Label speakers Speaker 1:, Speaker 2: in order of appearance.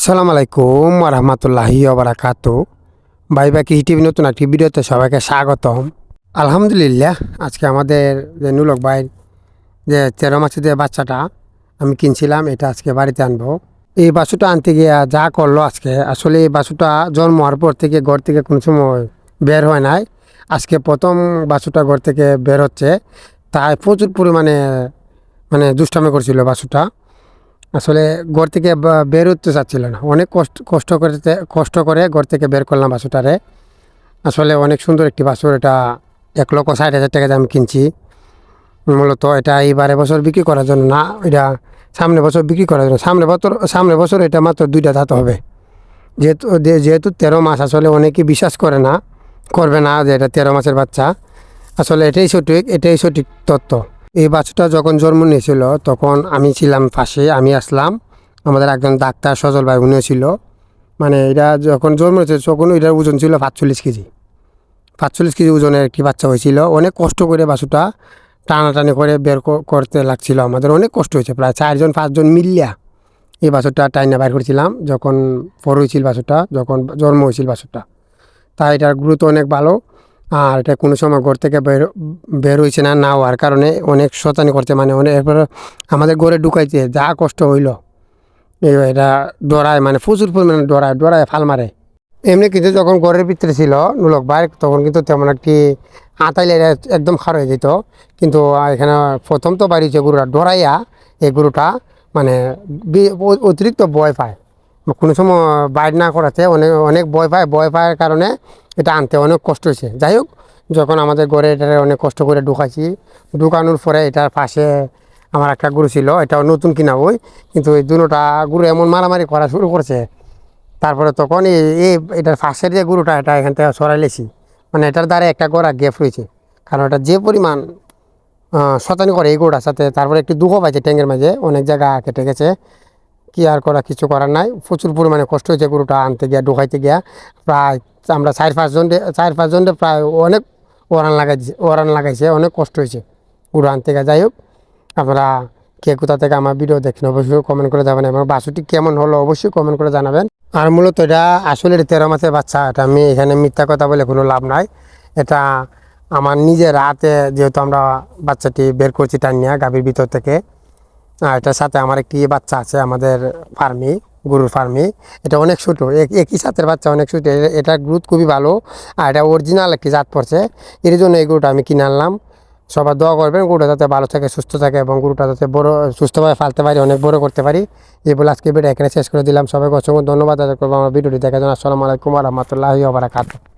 Speaker 1: আসসালামু আলাইকুম রহমতুল্লাহি ওবরাকাত ভাই বাকি টিভি নতুন একটি ভিডিওতে সবাইকে স্বাগতম। আলহামদুলিল্লাহ, আজকে আমাদের যে নুলক ভাই যে তেরো মাসের যে বাচ্চাটা আমি কিনছিলাম, এটা আজকে বাড়িতে আনব। এই বাসুটা আনতে গিয়ে যা করল আজকে, আসলে এই বাসুটা জন্ম হওয়ার পর থেকে ঘর থেকে কোনো সময় বের হয় নাই। আজকে প্রথম বাসুটা ঘর থেকে বের হচ্ছে, তাই প্রচুর পরিমাণে মানে দুষ্টামি করছিল বাছুটা আসলে ঘর থেকে বের হতে চাচ্ছিল না। অনেক কষ্ট কষ্ট করতে কষ্ট করে ঘর থেকে বের করলাম বাছুটারে আসলে অনেক সুন্দর একটি বাছুর এটা এক লক্ষ ষাট হাজার টাকা দাম কিনছি। মূলত এটা এইবারে বছর বিক্রি করার জন্য না, এটা সামনে বছর বিক্রি করার জন্য। সামনে বছর সামনে বছর এটা মাত্র দুইটা দাঁত হবে। যেহেতু যেহেতু তেরো মাস, আসলে অনেকে বিশ্বাস করে না, করবে না যে এটা তেরো মাসের বাচ্চা। আসলে এটাই সঠিক এটাই সঠিক তত্ত্ব। এই বাচ্চাটা যখন জন্ম নিয়েছিল, তখন আমি ছিলাম পাশে, আমি আসলাম। আমাদের একজন ডাক্তার সজল ভাই, উনিও ছিল। মানে এটা যখন জন্ম হয়েছে তখন এটার ওজন ছিল পাঁচচল্লিশ কেজি। পাঁচচল্লিশ কেজি ওজনের একটি বাচ্চা হয়েছিল। অনেক কষ্ট করে বাছুটা টানাটানি করে বের করতে লাগছিল আমাদের। অনেক কষ্ট হয়েছে, প্রায় চারজন, পাঁচজন মিলিয়া এই বাছুরটা টাইনা বাইর করেছিলাম, যখন বড় হয়েছিল বাছুরটা যখন জন্ম হয়েছিল বাছুরটা তাই এটার গুরুত্ব অনেক ভালো। আর এটা কোনো সময় ঘর থেকে বের বের হয়েছে না না হওয়ার কারণে অনেক শতানি করতে মানে অনেক এরপর আমাদের ঘরে ঢুকাইতে যা কষ্ট হইল। এই এটা ডরায় মানে প্রচুর পরিমাণে ডরায় ডরায়, ফাল মারে। এমনি কিন্তু যখন ঘরের ভিতরে ছিল, নুলক বাইর তখন কিন্তু তেমন একটি আতাইলে একদম খার হয়ে যেত। কিন্তু এখানে প্রথম তো বাড়িছে গরুটা, ডরাইয়া এই গরুটা মানে অতিরিক্ত ভয় পায়। কোনো সময় বাইর না করাতে অনেক অনেক ভয় পায়, ভয় পাওয়ার কারণে এটা আনতে অনেক কষ্ট হয়েছে। যাই হোক, যখন আমাদের ঘরে এটা অনেক কষ্ট করে ঢুকাইছি, ঢুকানোর পরে এটার পাশে আমার একটা গরু ছিল, এটাও নতুন কিনা বই, কিন্তু এই দুটোটা গরু এমন মারামারি করা শুরু করছে। তারপরে তখন এই এই এটার ফাঁসের যে গরুটা, এটা এখান থেকে সরাইলেছি মানে এটার দ্বারা একটা গোড়া গ্যাপ রয়েছে। কারণ এটা যে পরিমাণ শতানি করে এই গরুটার সাথে, তারপরে একটু দুঃখ পাইছে ট্যাঙ্গের মাঝে, অনেক জায়গা কেটে গেছে কি আর করা, কিছু করার নাই। প্রচুর পরিমাণে কষ্ট হয়েছে গরুটা আনতে গিয়া, ঢুকাইতে গিয়া। প্রায় আমরা চার পাঁচজন চার পাঁচজন প্রায় অনেক ওরান লাগাইছে ওরান লাগাইছে, অনেক কষ্ট হয়েছে। উড়ান থেকে যাই হোক, আপনারা কে কোথা থেকে আমার ভিডিও দেখেন, অবশ্যই কমেন্ট করে যাবেন এবং বাসুটি কেমন হলো অবশ্যই কমেন্ট করে জানাবেন। আর মূলত এটা আসলে তেরো মাসের বাচ্চা, এটা আমি এখানে মিথ্যা কথা বলে কোনো লাভ নাই। এটা আমার নিজের হাতে যেহেতু আমরা বাচ্চাটি বের করছি টানিয়া গাভীর ভিতর থেকে, আর এটার সাথে আমার একটি বাচ্চা আছে, আমাদের ফার্মি। গরুর ফার্মে এটা অনেক ছোটো, এক- একই সাথের বাচ্চা অনেক ছোটো। এটা গ্রোথ খুবই ভালো আর এটা অরিজিনাল একটি জাত পড়ছে। এর জন্য এই গরুটা আমি কিনে আনলাম। সবার দোয়া করবেন গরুটা যাতে ভালো থাকে, সুস্থ থাকে এবং গরুটা যাতে বড়ো, সুস্থভাবে ফালতে পারি, অনেক বড় করতে পারি। এই বলে আজকে ভিডিও এখানে শেষ করে দিলাম। সবাইকে অসংখ্য ধন্যবাদ। আদায় করব আমার ভিডিওটি দেখার জন্য আসসালামু আলাইকুম রহমতুল্লাহ ওবরাকাতুহ